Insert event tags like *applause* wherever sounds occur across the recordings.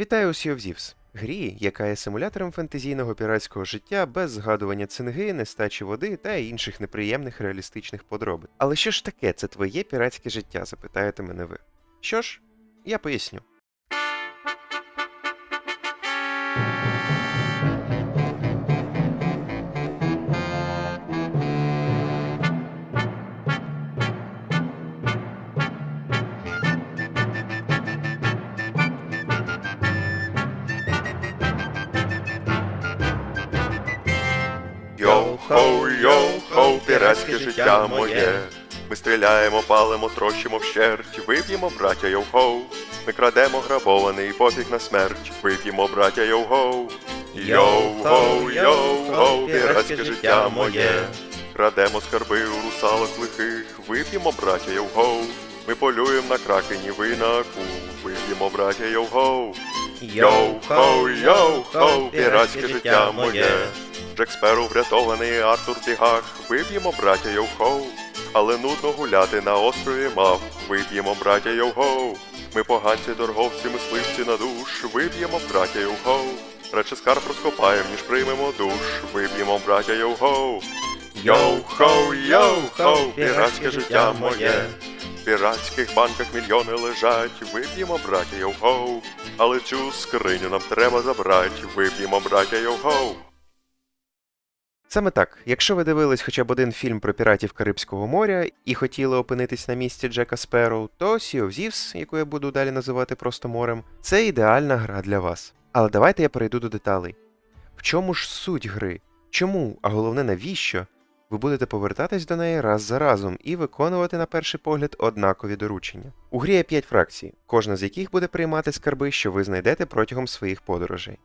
Вітаю у Sea of Thieves, грі, яка є симулятором фентезійного піратського життя без згадування цинги, нестачі води та інших неприємних реалістичних подробиць. Але що ж таке це твоє піратське життя, запитаєте мене ви. Що ж, я поясню. Йо-хо, йо-хо, піратське життя моє. Ми стріляємо, палимо, трощимо вщерть, вип'ємо, браття йо-хо. Ми крадемо грабований пофіг на смерть, вип'ємо, браття йо-хо. Йо-хо, йо-хо, піратське життя моє. Крадемо скарби у русалок лихих, вип'ємо, браття йо-хо. Ми полюємо на кракені ви на акул, вип'ємо, браття йо-хо. Йо-хо, йо-хо, піратське життя моє. Джек Сперу врятований Артур Тігах, вип'ємо, браття йо-хо. Але нудно гуляти на острові мав, вип'ємо, браття йо-хо. Ми поганці, торговці, мисливці на душ, вип'ємо, браття йо-хо. Радше скарб розкопаєм, ніж приймемо душ, вип'ємо, браття йо-хо. Йо-хо, йо-хо, піратське життя моє. В піратських банках мільйони лежать, вип'ємо, браття йо-хо. Але цю скриню нам треба забрать, вип'ємо, браття йо-хо. Саме так, якщо ви дивились хоча б один фільм про піратів Карибського моря і хотіли опинитись на місці Джека Сперроу, то Sea of Thieves, яку я буду далі називати просто морем, це ідеальна гра для вас. Але давайте я перейду до деталей. В чому ж суть гри? Чому, а головне навіщо? Ви будете повертатись до неї раз за разом і виконувати на перший погляд однакові доручення. У грі є 5 фракцій, кожна з яких буде приймати скарби, що ви знайдете протягом своїх подорожей.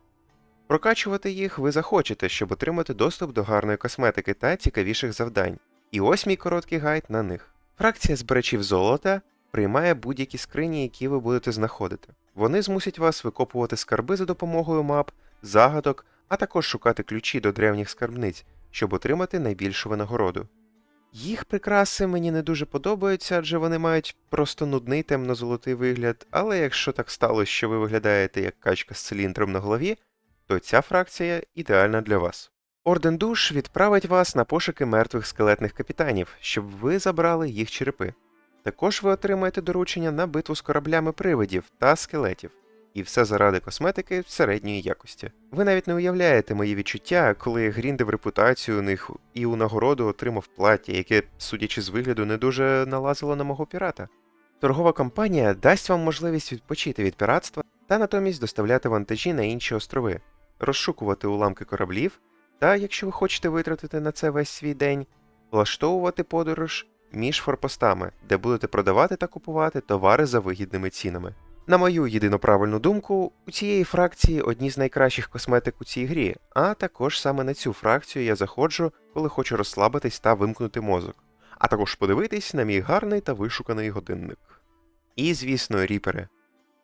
Прокачувати їх ви захочете, щоб отримати доступ до гарної косметики та цікавіших завдань. І ось мій короткий гайд на них. Фракція збирачів золота приймає будь-які скрині, які ви будете знаходити. Вони змусять вас викопувати скарби за допомогою мап, загадок, а також шукати ключі до древніх скарбниць, щоб отримати найбільшу винагороду. Їх прикраси мені не дуже подобаються, адже вони мають просто нудний темно-золотий вигляд, але якщо так сталося, що ви виглядаєте як качка з циліндром на голові, то ця фракція ідеальна для вас. Орден душ відправить вас на пошуки мертвих скелетних капітанів, щоб ви забрали їх черепи. Також ви отримаєте доручення на битву з кораблями привидів та скелетів. І все заради косметики середньої якості. Ви навіть не уявляєте мої відчуття, коли я гріндив репутацію у них і у нагороду отримав плаття, яке, судячи з вигляду, не дуже налазило на мого пірата. Торгова компанія дасть вам можливість відпочити від піратства та натомість доставляти вантажі на інші острови, розшукувати уламки кораблів, та, якщо ви хочете витратити на це весь свій день, влаштовувати подорож між форпостами, де будете продавати та купувати товари за вигідними цінами. На мою єдину правильну думку, у цієї фракції одні з найкращих косметик у цій грі, а також саме на цю фракцію я заходжу, коли хочу розслабитись та вимкнути мозок, а також подивитись на мій гарний та вишуканий годинник. І, звісно, ріпери.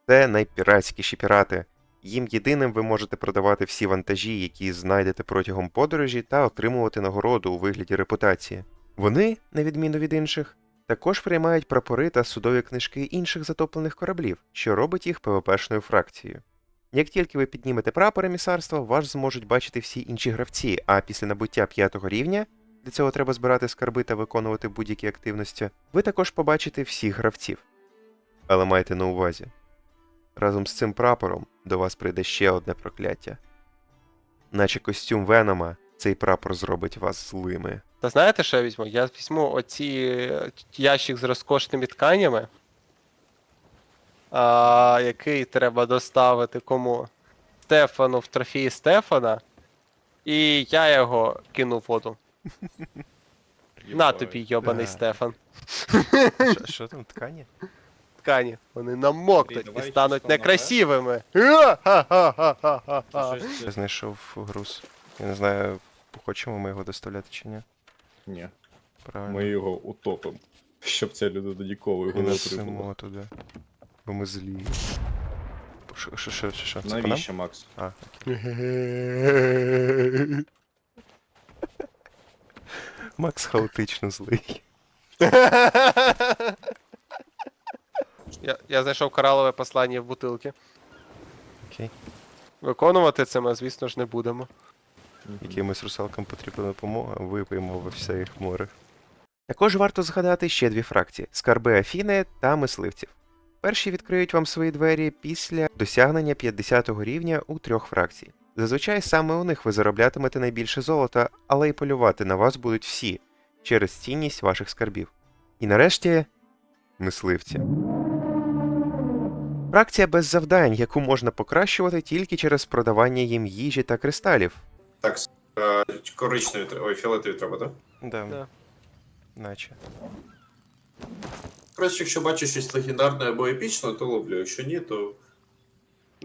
Це найпіратськіші пірати. Їм єдиним ви можете продавати всі вантажі, які знайдете протягом подорожі, та отримувати нагороду у вигляді репутації. Вони, на відміну від інших, також приймають прапори та судові книжки інших затоплених кораблів, що робить їх ПВПшною фракцією. Як тільки ви піднімете прапор емісарства, вас зможуть бачити всі інші гравці, а після набуття п'ятого рівня, для цього треба збирати скарби та виконувати будь-які активності, ви також побачите всіх гравців. Але майте на увазі, разом з цим прапором до вас прийде ще одне прокляття. Наче костюм Венома, цей прапор зробить вас злими. Та знаєте, що я візьму? Я візьму оці е, ящик з розкошними тканями, а, який треба доставити кому? Стефану в трофеї Стефана. І я його кину в воду. *laughs* На тобі, йобаний Стефан. Що- *laughs* Що там ткані? Ткані. Вони намокнуть давай і стануть чисто на некрасивими. Щось- Я знайшов груз. Я не знаю, хочемо ми його доставляти чи ні. Ні, Правильно. ми його утопимо, щоб ця людина ніколи його не несемо отримала. туди. Бо ми злі. Що, що, що, що, що? Це по нам? Навіщо, Макс? А, *laughs* Макс хаотично злий. *laughs* Я, я знайшов коралове послання в бутилці. Окей. Виконувати це ми, звісно ж, не будемо. Якимось русалкам потрібна допомога, випиймо во все їх море. Також варто згадати ще дві фракції: скарби Афіни та мисливців. Перші відкриють вам свої двері після досягнення 50-го рівня у трьох фракцій. Зазвичай саме у них ви зароблятимете найбільше золота, але й полювати на вас будуть всі через цінність ваших скарбів. І нарешті мисливці. Фракція без завдань, яку можна покращувати тільки через продавання їм їжі та кристалів. Так, е, коричневі треба. Ой, фіолетові треба, так? Да. Да. Наче. Краще, якщо бачу щось легендарне або епічне, то ловлю. Якщо ні, то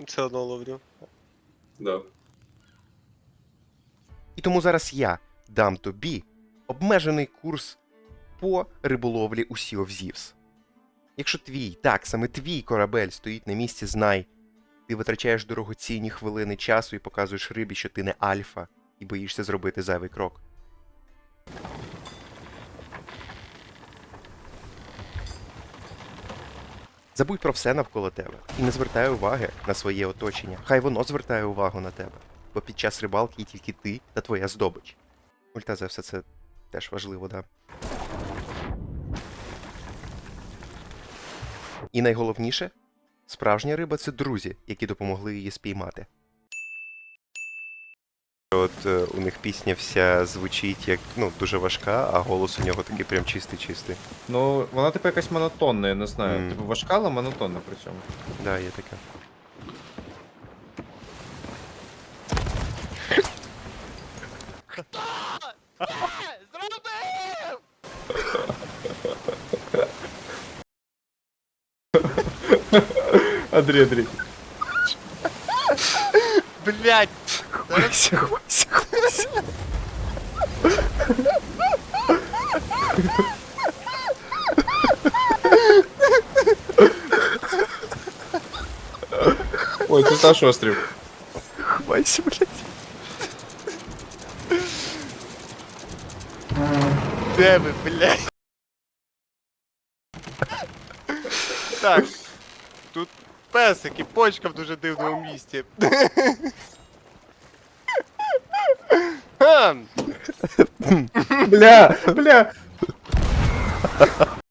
Все одно ловлю. да. І тому зараз я дам тобі обмежений курс по риболовлі у Sea of Thieves. Якщо твій, так, саме твій корабель стоїть на місці, знай, ти витрачаєш дорогоцінні хвилини часу і показуєш рибі, що ти не альфа, і боїшся зробити зайвий крок. Забудь про все навколо тебе і не звертай уваги на своє оточення. Хай воно звертає увагу на тебе бо під час рибалки є тільки ти та твоя здобич. Ульта за все це теж важливо, да. І найголовніше, справжня риба це друзі, які допомогли її спіймати. От е, у них пісня вся звучить як ну, дуже важка, а голос у нього такий прям чистий-чистий. Ну, вона типу якась монотонна, я не знаю. Mm. Типу важка, але монотонна при цьому. Да, є таке. Андрій, Андрій. Блять! Хвайся, хвайся, хвайся. Ой, тут наш острів. Хвайся, блядь. Де ви, блять? Так. Тут песик і почка в дуже дивному місці. Хм. Бля, бля.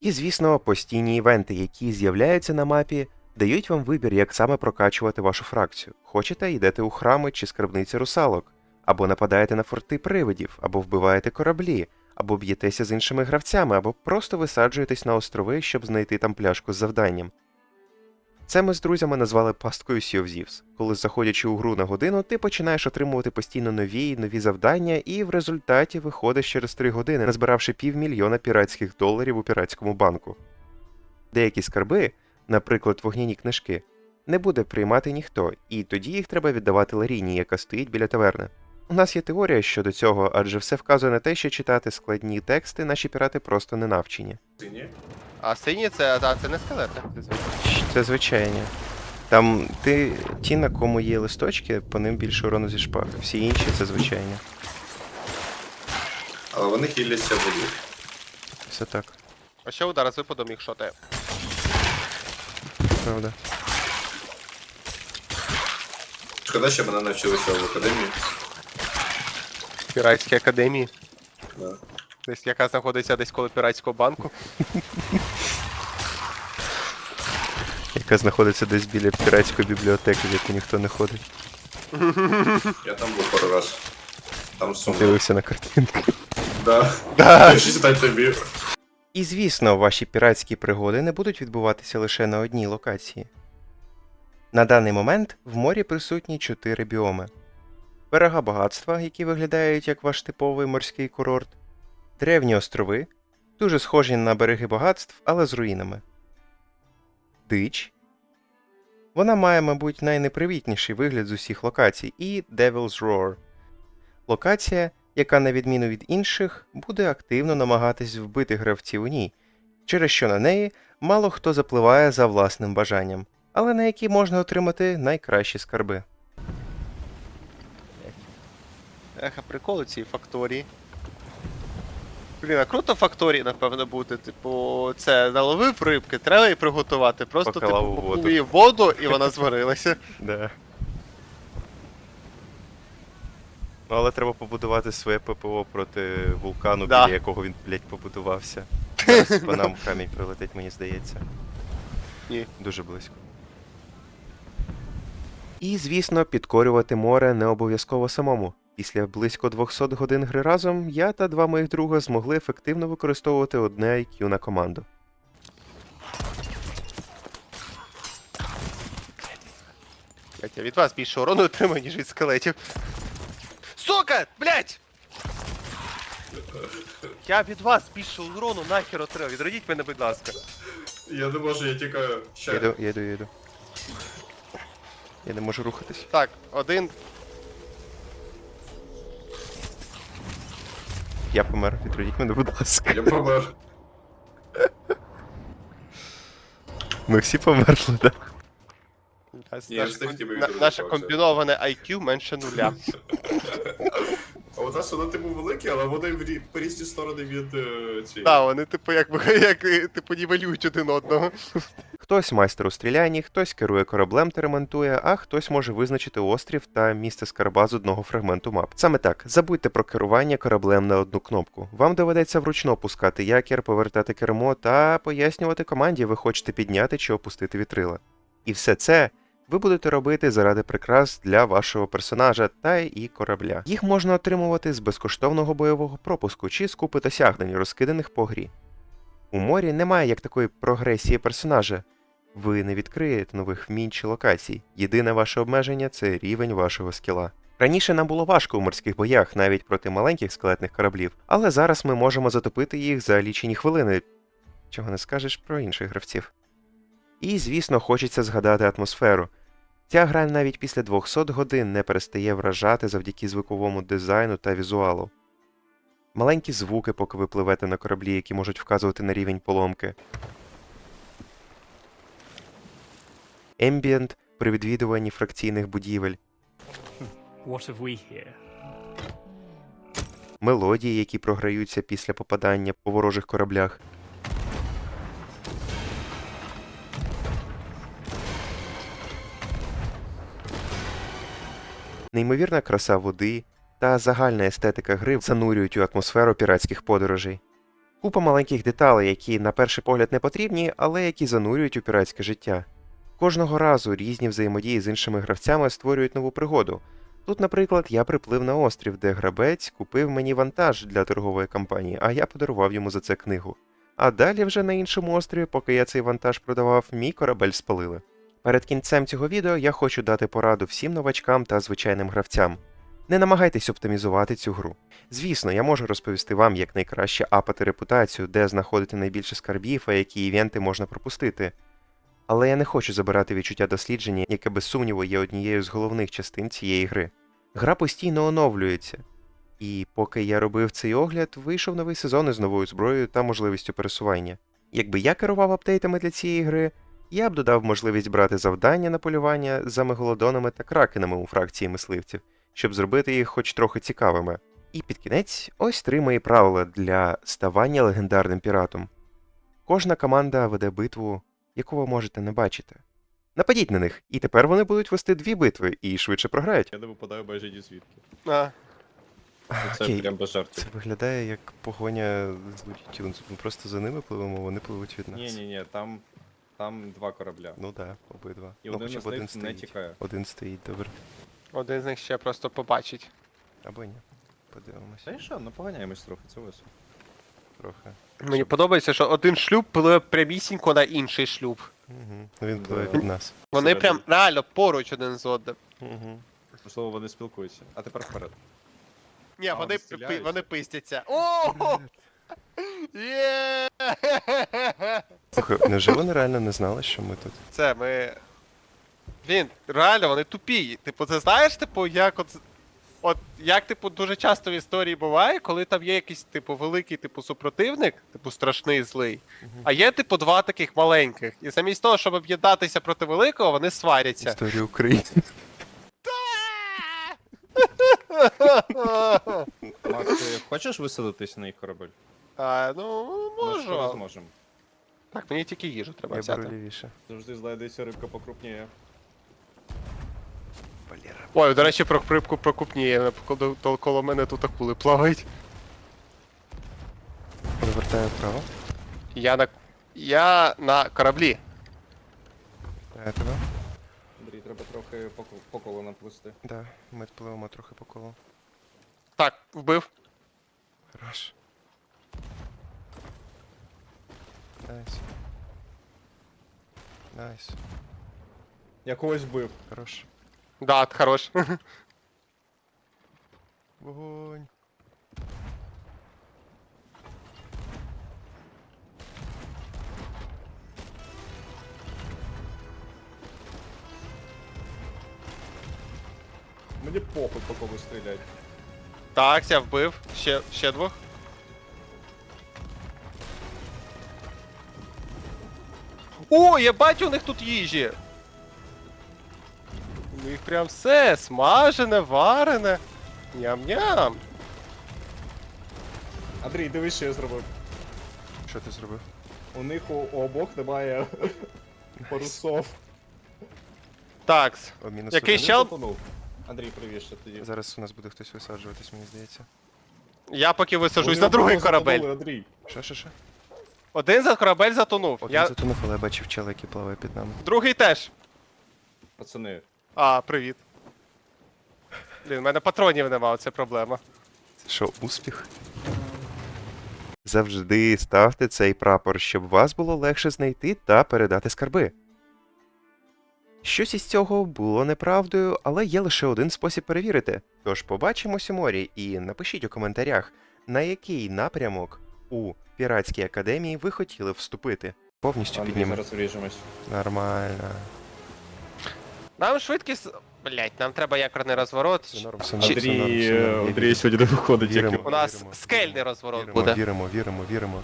І, звісно, постійні івенти, які з'являються на мапі, дають вам вибір, як саме прокачувати вашу фракцію. Хочете, йдете у храми чи скарбниці русалок, або нападаєте на форти привидів, або вбиваєте кораблі, або б'єтеся з іншими гравцями, або просто висаджуєтесь на острови, щоб знайти там пляшку з завданням. Це ми з друзями назвали пасткою Sea of Thieves. Коли заходячи у гру на годину, ти починаєш отримувати постійно нові і нові завдання, і в результаті виходиш через 3 години, назбиравши півмільйона піратських доларів у піратському банку. Деякі скарби, наприклад, вогняні книжки, не буде приймати ніхто, і тоді їх треба віддавати Ларіні, яка стоїть біля таверни. У нас є теорія щодо цього, адже все вказує на те, що читати складні тексти наші пірати просто не навчені. А сині це, а, це не скелети. Це звичайні. Там ти ті, на кому є листочки, по ним більше урону зі шпаги. Всі інші це звичайні. Але вони хіляться воді. Все так, А ще удар з випадом їх шотає. правда. Шкода, що мене навчилися в академії. В Піратській академії. Да. Десь яка знаходиться десь коло піратського банку. Яка знаходиться десь біля піратської бібліотеки, в яку ніхто не ходить. Я там був пару раз. Там сумно. Дивився на картинки. Да. *laughs* Да. Тобі. І звісно, ваші піратські пригоди не будуть відбуватися лише на одній локації. На даний момент в морі присутні чотири біоми: берега багатства, які виглядають як ваш типовий морський курорт, древні острови, дуже схожі на береги багатств, але з руїнами. Дич. Вона має, мабуть, найнепривітніший вигляд з усіх локацій, і Devil's Roar. Локація, яка, на відміну від інших, буде активно намагатись вбити гравців у ній, через що на неї мало хто запливає за власним бажанням, але на якій можна отримати найкращі скарби. Ех, а прикол у цій факторії. Блін, а круто в факторії, напевно, бути. Типу, це наловив рибки, треба її приготувати. Просто Поклав типу воду. її воду і вона зварилася. *laughs* Да. Ну, але треба побудувати своє ППО проти вулкану, Да. біля якого він, блядь, побудувався. Зараз по нам камінь прилетить, мені здається. Ні. Дуже близько. І, звісно, підкорювати море не обов'язково самому. Після близько 200 годин гри разом я та два моїх друга змогли ефективно використовувати одне IQ на команду. Блять, я від вас більше урону отримаю, ніж від скелетів. Сука! Блять! Я від вас більше урону нахер отримав. Відродіть мене, будь ласка. Я не можу, я тікаю. Я Ще. йду, я йду, я йду. Я не можу рухатись. Так, один. Я помер. Відродіть мене, будь ласка. Я помер. Ми всі померли, так? Ні, я Наше, відродити, комбіноване IQ менше нуля. А у нас воно типу велике, але вони в рі- по різні сторони від е, цієї. Так, вони типу якби *laughs* як е, типу нівелюють один одного. Хтось майстер у стрілянні, хтось керує кораблем та ремонтує, а хтось може визначити острів та місце скарба з одного фрагменту мап. Саме так, забудьте про керування кораблем на одну кнопку. Вам доведеться вручну опускати якір, повертати кермо та пояснювати команді, ви хочете підняти чи опустити вітрила. І все це ви будете робити заради прикрас для вашого персонажа та і корабля. Їх можна отримувати з безкоштовного бойового пропуску чи з купи досягнень, розкиданих по грі. У морі немає як такої прогресії персонажа. Ви не відкриєте нових вмінь чи локацій. Єдине ваше обмеження це рівень вашого скіла. Раніше нам було важко у морських боях навіть проти маленьких скелетних кораблів, але зараз ми можемо затопити їх за лічені хвилини, чого не скажеш про інших гравців. І, звісно, хочеться згадати атмосферу. Ця гра навіть після 200 годин не перестає вражати завдяки звуковому дизайну та візуалу. Маленькі звуки, поки ви пливете на кораблі, які можуть вказувати на рівень поломки. Ембієнт при відвідуванні фракційних будівель, What have we here? мелодії, які програються після попадання по ворожих кораблях. Неймовірна краса води та загальна естетика гри занурюють у атмосферу піратських подорожей. Купа маленьких деталей, які на перший погляд не потрібні, але які занурюють у піратське життя. Кожного разу різні взаємодії з іншими гравцями створюють нову пригоду. Тут, наприклад, я приплив на острів, де грабець купив мені вантаж для торгової кампанії, а я подарував йому за це книгу. А далі вже на іншому острові, поки я цей вантаж продавав, мій корабель спалили. Перед кінцем цього відео я хочу дати пораду всім новачкам та звичайним гравцям. Не намагайтесь оптимізувати цю гру. Звісно, я можу розповісти вам, як найкраще апати репутацію, де знаходити найбільше скарбів, а які івенти можна пропустити. Але я не хочу забирати відчуття дослідження, яке без сумніву є однією з головних частин цієї гри. Гра постійно оновлюється. І поки я робив цей огляд, вийшов новий сезон із новою зброєю та можливістю пересування. Якби я керував апдейтами для цієї гри, я б додав можливість брати завдання на полювання за мегалодонами та кракенами у фракції мисливців, щоб зробити їх хоч трохи цікавими. І під кінець ось три мої правила для ставання легендарним піратом. Кожна команда веде битву, яку ви можете не бачити. Нападіть на них, і тепер вони будуть вести дві битви і швидше програють. Я не випадаю майже ні звідки. А, Це Окей. прям без жартів. Це виглядає як погоня з Лутітюнс. Ми просто за ними пливемо, вони пливуть від нас. Ні, ні, ні, там, там два корабля. Ну так, да, обидва. І ну, один хоча із б один них не стоїть. тікає. Один стоїть, добре. один з них ще просто побачить. Або ні. Подивимося Та й що, ну поганяємось трохи, це весело. трохи. Мені подобається, що один шлюб пливе прямісінько на інший шлюб. Угу. Він пливе від нас. Вони Всередині. прям реально поруч один з одним. Угу. Можливо, вони спілкуються. А тепер вперед. Ні, А, вони, вони пи- стріляються? вони пистяться. О! Є! Слухай, невже вони реально не знали, що ми тут? Це ми. Блін, реально, вони тупі. Типу, це знаєш, типу, як от. От як, типу, дуже часто в історії буває, коли там є якийсь, типу, великий, типу, супротивник, типу, страшний злий, а є, типу, два таких маленьких. І замість того, щоб об'єднатися проти великого, вони сваряться. Історія України. *laughs* Макс, ти хочеш висадитись на їх корабель? А, ну, Ми можу. зможемо. Так, мені тільки їжу треба Я беру взяти. лівіше. Завжди знайдеться рибка покрупніє. Блін. Ой, до речі, про припку прокупніє, то- коло мене тут акули плавають. Повертаю вправо. Я на. Я на кораблі. Тебе. Андрій, треба трохи по, по колу наплисти. Да, ми пливемо трохи по колу. Так, вбив. Хорош. Найс. Найс. Я когось вбив. Хорош. Да, хорош. Вогонь. Мені похуй по кого стрілять. Так, я вбив. Ще, ще двох. О, я бачу, у них тут їжі. У них прям все смажене, варене. Ням-ням. Андрій, дивись, що я зробив. Що ти зробив? У них у, у обох немає парусов. Так. О, мінус Який один. ще- Чел-. Андрій, привіт, що тоді. Зараз у нас буде хтось висаджуватись, мені здається. Я поки висажусь Вони на другий корабель. затонули, Андрій. Що, що, що? Один за корабель затонув. Один Я... затонув, але я бачив чела, який плаває під нами. Другий теж. Пацани, А, привіт. Блін, в мене патронів нема, це проблема. Це що, успіх? Завжди ставте цей прапор, щоб вас було легше знайти та передати скарби. Щось із цього було неправдою, але є лише один спосіб перевірити. Тож побачимось у морі і напишіть у коментарях, на який напрямок у Піратській академії ви хотіли вступити. Повністю Андрій, підніме. зараз вріжемось. Нормально. Нам швидкість. Блять, нам треба якорний розворот. Все норм, все Чи- норм, все норм, все Андрій, норм. Андрій сьогодні не виходить, як Віримо. У нас Віримо, скельний віримо, розворот віримо, буде. Віримо, віримо, віримо,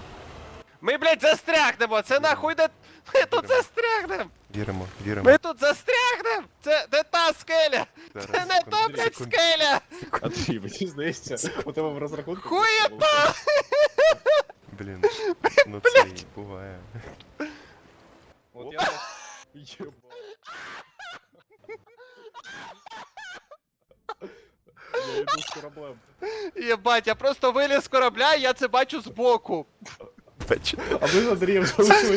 Ми, блять, застрягнемо! Це нахуй не. Ми тут Віримо. застрягнемо! віримо, віримо. Ми тут застрягнемо! Це не та скеля! Зараз, Це не та, блять, скеля! Андрій, мені здається, у тебе в розрахунку. Хуєта! Блін, ну це буває. От я. Єбать. Я йду з кораблем. Єбать, я просто виліз з корабля, і я це бачу збоку. А ви з Андрієм залишилися